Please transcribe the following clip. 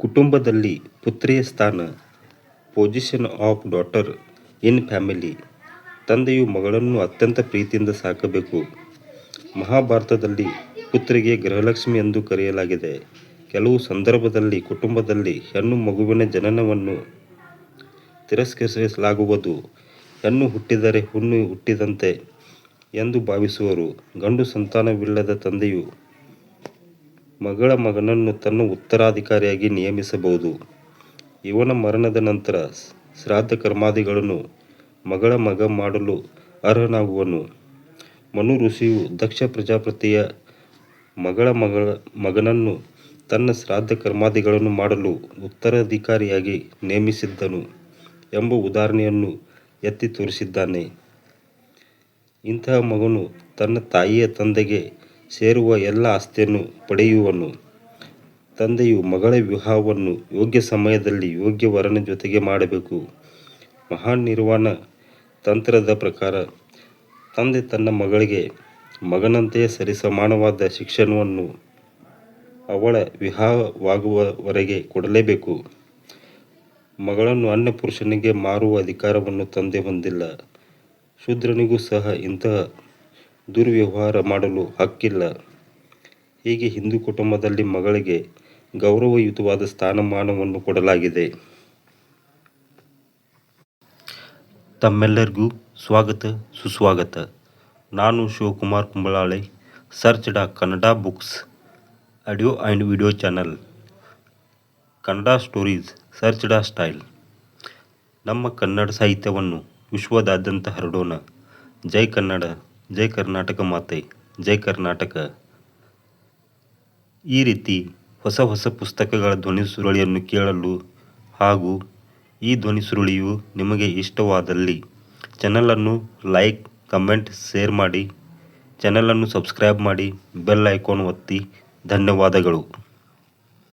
ಕುಟುಂಬದಲ್ಲಿ ಪುತ್ರಿಯ ಸ್ಥಾನ position of daughter in family ತಂದೆಯು ಮಗಳನ್ನು ಅತ್ಯಂತ ಪ್ರೀತಿಯಿಂದ ಸಾಕಬೇಕು. ಮಹಾಭಾರತದಲ್ಲಿ ಪುತ್ರಿಗೆ ಗೃಹಲಕ್ಷ್ಮಿ ಎಂದು ಕರೆಯಲಾಗಿದೆ. ಕೆಲವು ಸಂದರ್ಭದಲ್ಲಿ ಕುಟುಂಬದಲ್ಲಿ ಹೆಣ್ಣು ಮಗುವಿನ ಜನನವನ್ನು ತಿರಸ್ಕರಿಸಲಾಗುವುದು. ಹೆಣ್ಣು ಹುಟ್ಟಿದರೆ ಹುಣ್ಣು ಹುಟ್ಟಿದಂತೆ ಎಂದು ಭಾವಿಸುವರು. ಗಂಡು ಸಂತಾನವಿಲ್ಲದ ತಂದೆಯು ಮಗಳ ಮಗನನ್ನು ತನ್ನ ಉತ್ತರಾಧಿಕಾರಿಯಾಗಿ ನೇಮಿಸಬಹುದು ಇವನ ಮರಣದ ನಂತರ ಶ್ರಾದ್ದ ಕರ್ಮಾದಿಗಳನ್ನು ಮಗಳ ಮಗ ಮಾಡಲು ಅರ್ಹನಾಗುವನು. ಮನು ಋಷಿಯು ದಕ್ಷ ಪ್ರಜಾಪತಿಯ ಮಗಳ ಮಗನನ್ನು ತನ್ನ ಶ್ರಾದ್ದ ಕರ್ಮಾದಿಗಳನ್ನು ಮಾಡಲು ಉತ್ತರಾಧಿಕಾರಿಯಾಗಿ ನೇಮಿಸಿದ್ದನು ಎಂಬ ಉದಾಹರಣೆಯನ್ನು ಎತ್ತಿ ತೋರಿಸಿದ್ದಾನೆ. ಇಂತಹ ಮಗನು ತನ್ನ ತಾಯಿಯ ತಂದೆಗೆ ಸೇರುವ ಎಲ್ಲ ಆಸ್ತಿಯನ್ನು ಪಡೆಯುವನು. ತಂದೆಯು ಮಗಳ ವಿವಾಹವನ್ನು ಯೋಗ್ಯ ಸಮಯದಲ್ಲಿ ಯೋಗ್ಯ ವರನ ಜೊತೆಗೆ ಮಾಡಬೇಕು. ಮಹಾನಿರ್ವಾಣ ತಂತ್ರದ ಪ್ರಕಾರ, ತಂದೆ ತನ್ನ ಮಗಳಿಗೆ ಮಗನಂತೆಯೇ ಸರಿಸಮಾನವಾದ ಶಿಕ್ಷಣವನ್ನು ಅವಳ ವಿವಾಹವಾಗುವವರೆಗೆ ಕೊಡಲೇಬೇಕು. ಮಗಳನ್ನು ಅನ್ಯ ಪುರುಷನಿಗೆ ಮಾರುವ ಅಧಿಕಾರವನ್ನು ತಂದೆ ಹೊಂದಿಲ್ಲ. ಶೂದ್ರನಿಗೂ ಸಹ ಇಂತಹ ದುರ್ವ್ಯವಹಾರ ಮಾಡಲು ಹಕ್ಕಿಲ್ಲ. ಹೀಗೆ ಹಿಂದೂ ಕುಟುಂಬದಲ್ಲಿ ಮಗಳಿಗೆ ಗೌರವಯುತವಾದ ಸ್ಥಾನಮಾನವನ್ನು ಕೊಡಲಾಗಿದೆ. ತಮ್ಮೆಲ್ಲರಿಗೂ ಸ್ವಾಗತ, ಸುಸ್ವಾಗತ. ನಾನು ಶಿವಕುಮಾರ್ ಕುಂಬಳಾಳೆ, ಸರ್ಚ್ ಡಾ Kannada books audio and video channel, Kannada stories, search ಡಾ ಸ್ಟೈಲ್. ನಮ್ಮ ಕನ್ನಡ ಸಾಹಿತ್ಯವನ್ನು ವಿಶ್ವದಾದ್ಯಂತ ಹರಡೋಣ. ಜೈ ಕನ್ನಡ. ಜೈ ಕರ್ನಾಟಕ ಮಾತೆ, ಜೈ ಕರ್ನಾಟಕ. ಈ ರೀತಿ ಹೊಸ ಹೊಸ ಪುಸ್ತಕಗಳ ಧ್ವನಿ ಸುರುಳಿಯನ್ನು ಕೇಳಲು ಹಾಗೂ ಈ ಧ್ವನಿ ಸುರುಳಿಯು ನಿಮಗೆ ಇಷ್ಟವಾದಲ್ಲಿ ಚಾನಲನ್ನು ಲೈಕ್ ಕಮೆಂಟ್ ಶೇರ್ ಮಾಡಿ ಚಾನಲನ್ನು ಸಬ್ಸ್ಕ್ರೈಬ್ ಮಾಡಿ ಬೆಲ್ ಐಕಾನ್ ಒತ್ತಿ, ಧನ್ಯವಾದಗಳು.